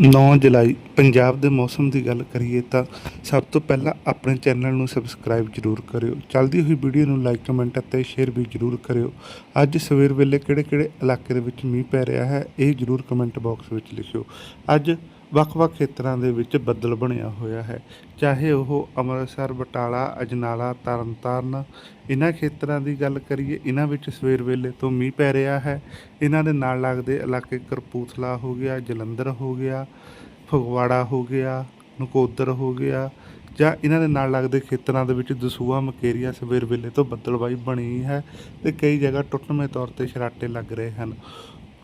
9 ਜੁਲਾਈ, ਪੰਜਾਬ ਦੇ ਮੌਸਮ ਦੀ ਗੱਲ ਕਰੀਏ ਤਾਂ ਸਭ ਤੋਂ ਪਹਿਲਾਂ ਆਪਣੇ ਚੈਨਲ ਨੂੰ ਸਬਸਕ੍ਰਾਈਬ ਜਰੂਰ ਕਰਿਓ। ਚੱਲਦੀ ਹੋਈ ਵੀਡੀਓ ਨੂੰ ਲਾਈਕ, ਕਮੈਂਟ ਅਤੇ ਸ਼ੇਅਰ ਵੀ ਜਰੂਰ ਕਰਿਓ। ਅੱਜ ਸਵੇਰ ਵੇਲੇ ਕਿਹੜੇ-ਕਿਹੜੇ ਇਲਾਕੇ ਦੇ ਵਿੱਚ ਮੀਂਹ ਪੈ ਰਿਹਾ ਹੈ, ਇਹ ਜਰੂਰ ਕਮੈਂਟ ਬਾਕਸ ਵਿੱਚ ਲਿਖਿਓ। ਅੱਜ ਵੱਖ-ਵੱਖ ਖੇਤਰਾਂ ਦੇ ਵਿੱਚ ਬੱਦਲ ਬਣਿਆ ਹੋਇਆ ਹੈ। ਚਾਹੇ ਉਹ ਅੰਮ੍ਰਿਤਸਰ, ਬਟਾਲਾ, ਅਜਨਾਲਾ, ਤਰਨਤਾਰਨ ਇਹਨਾਂ ਖੇਤਰਾਂ ਦੀ ਗੱਲ ਕਰੀਏ ਇਹਨਾਂ ਵਿੱਚ ਸਵੇਰ ਵੇਲੇ ਤੋਂ ਮੀਂਹ ਪੈ ਰਿਹਾ ਹੈ। ਇਹਨਾਂ ਦੇ ਨਾਲ ਲੱਗਦੇ ਇਲਾਕੇ ਕਰਪੂਥਲਾ ਹੋ ਗਿਆ, ਜਲੰਧਰ ਹੋ ਗਿਆ, ਫਗਵਾੜਾ ਹੋ ਗਿਆ, ਨਕੋਦਰ ਹੋ ਗਿਆ, ਜਾਂ ਇਹਨਾਂ ਦੇ ਨਾਲ ਲੱਗਦੇ ਖੇਤਰਾਂ ਦੇ ਵਿੱਚ ਦਸੂਆ ਮਕੇਰੀਆ ਸਵੇਰ ਵੇਲੇ ਤੋਂ ਬੱਦਲਬਾਈ ਬਣੀ ਹੈ ਤੇ ਕਈ ਜਗ੍ਹਾ ਟੁੱਟਵੇਂ ਤੌਰ ਤੇ ਛਰਾਟੇ ਲੱਗ ਰਹੇ ਹਨ।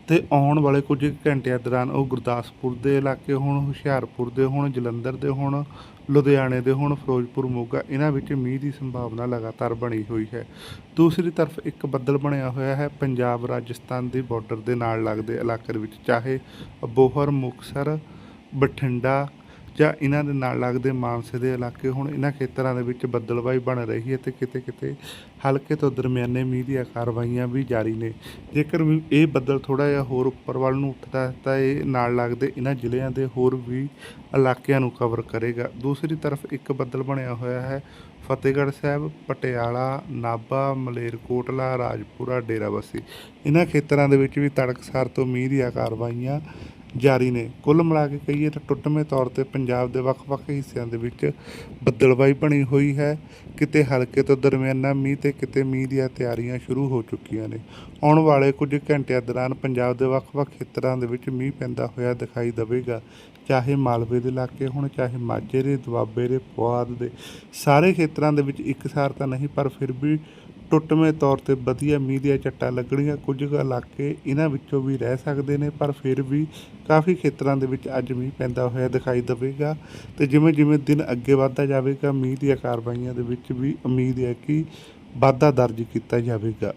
ਤੇ ਆਉਣ ਵਾਲੇ ਕੁਝ ਘੰਟਿਆਂ ਦੌਰਾਨ ਉਹ ਗੁਰਦਾਸਪੁਰ ਦੇ ਇਲਾਕੇ ਹੋਣ, ਹੁਸ਼ਿਆਰਪੁਰ ਦੇ ਹੋਣ, ਜਲੰਧਰ ਦੇ ਹੋਣ, ਲੁਧਿਆਣੇ ਦੇ ਹੋਣ, ਫਿਰੋਜ਼ਪੁਰ, ਮੋਗਾ, ਇਹਨਾਂ ਵਿੱਚ ਮੀਂਹ ਦੀ ਸੰਭਾਵਨਾ ਲਗਾਤਾਰ ਬਣੀ ਹੋਈ ਹੈ। ਦੂਸਰੀ ਤਰਫ ਇੱਕ ਬੱਦਲ ਬਣਿਆ ਹੋਇਆ ਹੈ। ਪੰਜਾਬ, ਰਾਜਸਥਾਨ ਦੀ ਬਾਰਡਰ ਦੇ ਨਾਲ ਲੱਗਦੇ ਇਲਾਕੇ ਵਿੱਚ, ਚਾਹੇ ਅਬੋਹਰ ਮੁਕਤਸਰ, ਬਠਿੰਡਾ ਜਾਂ ਇਹਨਾਂ ਦੇ ਨਾਲ ਲੱਗਦੇ ਮਾਨਸੇ ਦੇ ਇਲਾਕੇ ਹੁਣ ਇਹਨਾਂ ਖੇਤਰਾਂ ਦੇ ਵਿੱਚ ਬੱਦਲਬਾਈ ਬਣ ਰਹੀ ਹੈ ਤੇ ਕਿਤੇ ਕਿਤੇ ਹਲਕੇ ਤੋਂ ਦਰਮਿਆਨੇ ਮੀਂਹ ਦੀਆਂ ਕਾਰਵਾਈਆਂ ਵੀ ਜਾਰੀ ਨੇ। ਜੇਕਰ ਵੀ ਇਹ ਬੱਦਲ ਥੋੜਾ ਜਿਹਾ ਹੋਰ ਉੱਪਰ ਵੱਲ ਨੂੰ ਉੱਠਦਾ ਹੈ ਤਾਂ ਇਹ ਨਾਲ ਲੱਗਦੇ ਇਹਨਾਂ ਜ਼ਿਲ੍ਹਿਆਂ ਦੇ ਹੋਰ ਵੀ ਇਲਾਕਿਆਂ ਨੂੰ ਕਵਰ ਕਰੇਗਾ। ਦੂਸਰੀ ਤਰਫ ਇੱਕ ਬੱਦਲ ਬਣਿਆ ਹੋਇਆ ਹੈ, ਫਤਿਹਗੜ੍ਹ ਸਾਹਿਬ, ਪਟਿਆਲਾ, ਨਾਭਾ, ਮਲੇਰਕੋਟਲਾ, ਰਾਜਪੁਰਾ, ਡੇਰਾਬੱਸੀ। ਇਹਨਾਂ ਖੇਤਰਾਂ ਦੇ ਵਿੱਚ ਵੀ ਤੜਕਸਾਰ ਤੋਂ ਮੀਂਹ ਦੀਆਂ ਕਾਰਵਾਈਆਂ ਜਾਰੀ ਨੇ। ਕੁੱਲ ਮਿਲਾ ਕੇ ਕਹੀਏ ਤਾਂ ਟੁੱਟਵੇਂ ਤੌਰ ਤੇ ਪੰਜਾਬ ਦੇ ਵੱਖ-ਵੱਖ ਹਿੱਸਿਆਂ ਦੇ ਵਿੱਚ ਬੱਦਲਬਾਈ ਬਣੀ ਹੋਈ ਹੈ। ਕਿਤੇ ਹਲਕੇ ਤੋਂ ਦਰਮਿਆਨਾ ਮੀਂਹ ਤੇ ਕਿਤੇ ਮੀਂਹ ਦੀਆਂ ਤਿਆਰੀਆਂ ਸ਼ੁਰੂ ਹੋ ਚੁੱਕੀਆਂ ਨੇ। ਆਉਣ ਵਾਲੇ ਕੁਝ ਘੰਟਿਆਂ ਦੌਰਾਨ ਪੰਜਾਬ ਦੇ ਵੱਖ-ਵੱਖ ਖੇਤਰਾਂ ਦੇ ਵਿੱਚ ਮੀਂਹ ਪੈਂਦਾ ਹੋਇਆ ਦਿਖਾਈ ਦੇਵੇਗਾ। ਚਾਹੇ ਮਾਲਵੇ ਦੇ ਇਲਾਕੇ ਹੋਣ, ਚਾਹੇ ਮਾਝੇ ਦੇ, ਦੁਆਬੇ ਦੇ, ਪੁਆਧ ਦੇ ਸਾਰੇ ਖੇਤਰਾਂ ਦੇ ਵਿੱਚ ਇੱਕਸਾਰ ਤਾਂ ਨਹੀਂ, ਪਰ ਫਿਰ ਵੀ ਟੁੱਟਵੇਂ ਤੌਰ ਤੇ ਵਧੀਆ ਮੀਂਹ ਦੀਆਂ ਝੱਟਾਂ ਲੱਗਣੀਆਂ ਕੁਝ ਕੁ ਇਲਾਕੇ ਇਹਨਾਂ ਵਿੱਚੋਂ ਵੀ ਰਹਿ ਸਕਦੇ ਨੇ, ਪਰ ਫਿਰ ਵੀ ਕਾਫੀ ਖੇਤਰਾਂ ਦੇ ਵਿੱਚ ਅੱਜ ਮੀਂਹ ਪੈਂਦਾ ਹੋਇਆ ਦਿਖਾਈ ਦੇਵੇਗਾ। ਤੇ ਜਿਵੇਂ ਜਿਵੇਂ ਦਿਨ ਅੱਗੇ ਵਧਦਾ ਜਾਵੇਗਾ, ਮੀਂਹ ਦੀਆਂ ਕਾਰਵਾਈਆਂ ਦੇ ਵਿੱਚ ਵੀ ਉਮੀਦ ਹੈ ਕਿ ਵਾਧਾ ਦਰਜ ਕੀਤਾ ਜਾਵੇਗਾ।